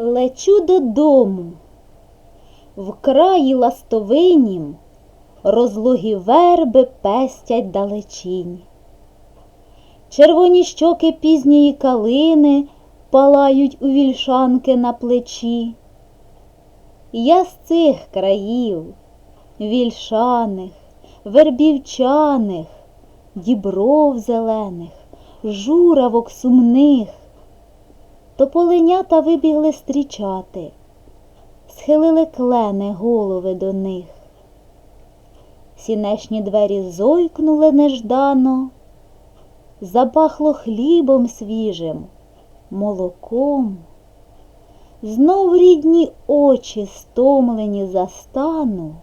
Лечу додому. В краї ластовинім розлогі верби пестять далечінь. Червоні щоки пізньої калини палають у вільшанки на плечі. Я з цих країв, вільшаних, вербівчаних, дібров зелених, журавок сумних. Тополенята вибігли стрічати, схилили клени голови до них. Сінешні двері зойкнули неждано, запахло хлібом свіжим, молоком. Знов рідні очі стомлені застану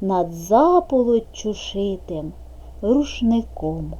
над заполоччю шитим рушником.